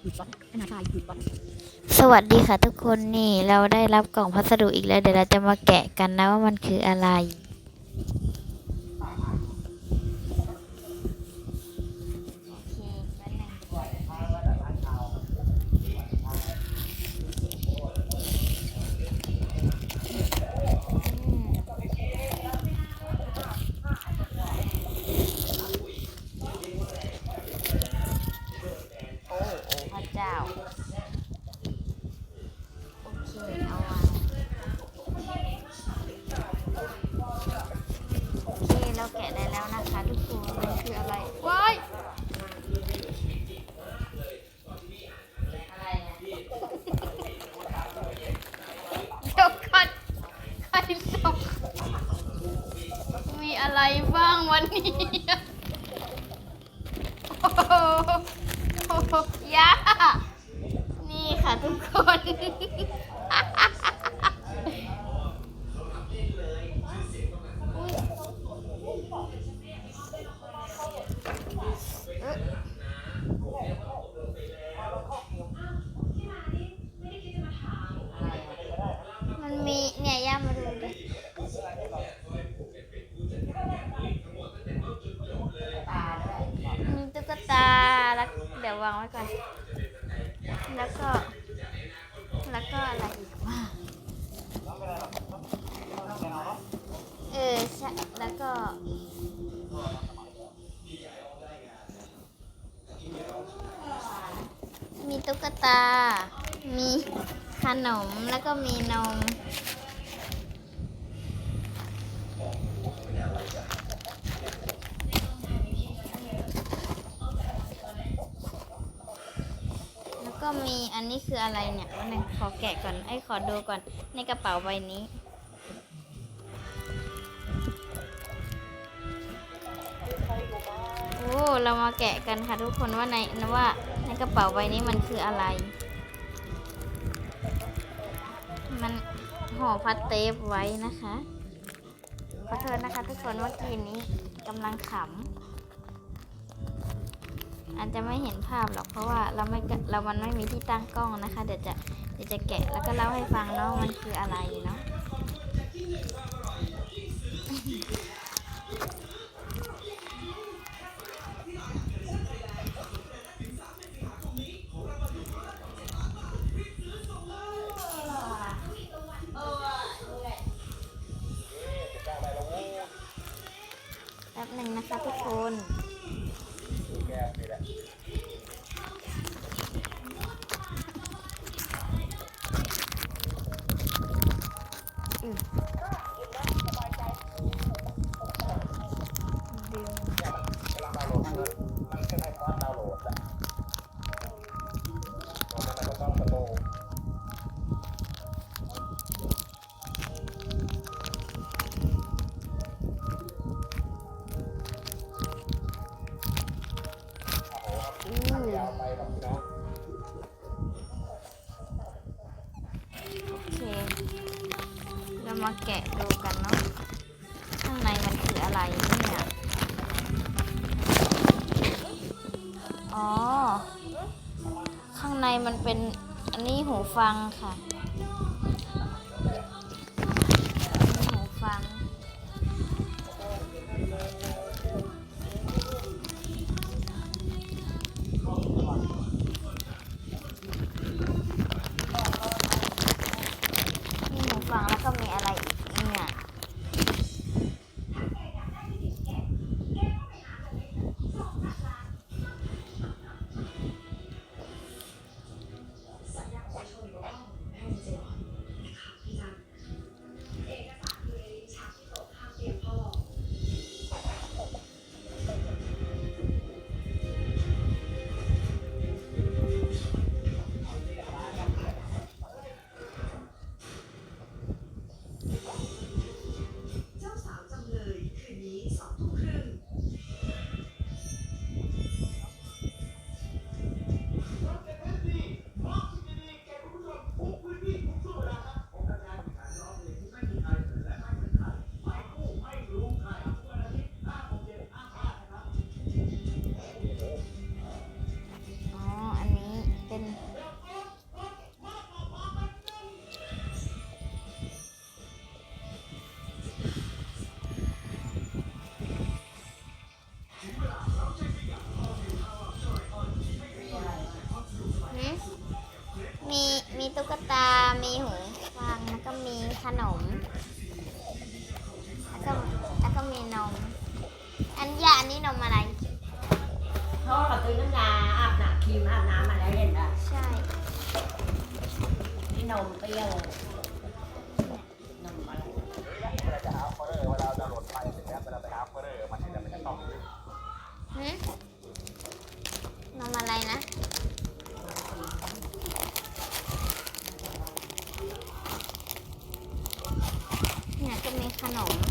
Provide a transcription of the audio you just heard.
สวัสดีค่ะทุกคนนี่เราได้รับกล่องพัสดุอีกแล้ว เดี๋ยวเราจะมาแกะกันนะว่ามันคืออะไร โอเคแป๊บนึงอืมโอ้โอ้พระเจ้า โอเคเอาวางโอเคเราแกะได้แล้วนะคะทุกคนมันคืออะไรว้ายอะไรเดี๋ยวก่อนใครส่งมีอะไรบ้างวันนี้ โอ้ ยานี่ค่ะทุกคน มันมีเนี่ยย่ามาางไว้ก่อน แล้วก็ แล้วก็อะไรอีกว่าเออใช่แล้วก็มีตุ๊กตา มีขนม แล้วก็มีนม แล้วก็ มีอันนี้คืออะไรเนี่ยวันหนึ่งขอแกะก่อนไอ้ขอดูก่อนในกระเป๋าใบนี้ โอ้เรามาแกะกันค่ะทุกคนว่าในว่าในกระเป๋าใบนี้มันคืออะไร มันห่อพัดเทปไว้นะคะขอโทษนะคะทุกคนเมื่อกี้นี้กำลังขำ อาจจะไม่เห็นภาพหรอกเพราะว่าเราไม่เรามันไม่มีที่ตั้งกล้องนะคะ เดี๋ยวจะเดี๋ยวจะแกะแล้วก็เล่าให้ฟังเนาะมันคืออะไรเนาะแป๊บหนึ่งนะคะทุกคน อื โอเค เรามาแกะดูกันเนาะ ข้างในมันคืออะไรเนี่ย อ๋อ ข้างในมันเป็นอันนี้หูฟังค่ะ มีตุ๊กตา มีหูฟัง แล้วก็มีขนม แล้วก็แล้วก็มีนม อันยาอันนี้นมอะไร พ่อเราซื้อน้ำยาอาบน้ำครีมอาบน้ำมาแล้วเห็นป่ะใช่นี่นมเปรี้ยวนมอะไรเวลาจะหาคอร์เรอร์เวลาดาวน์โหลดไฟล์เสร็จแล้วเวลาไปหาคอร์เรอร์มันจะมันจะต้อง หืมนมอะไรนะ เนี่ยก็มีข นม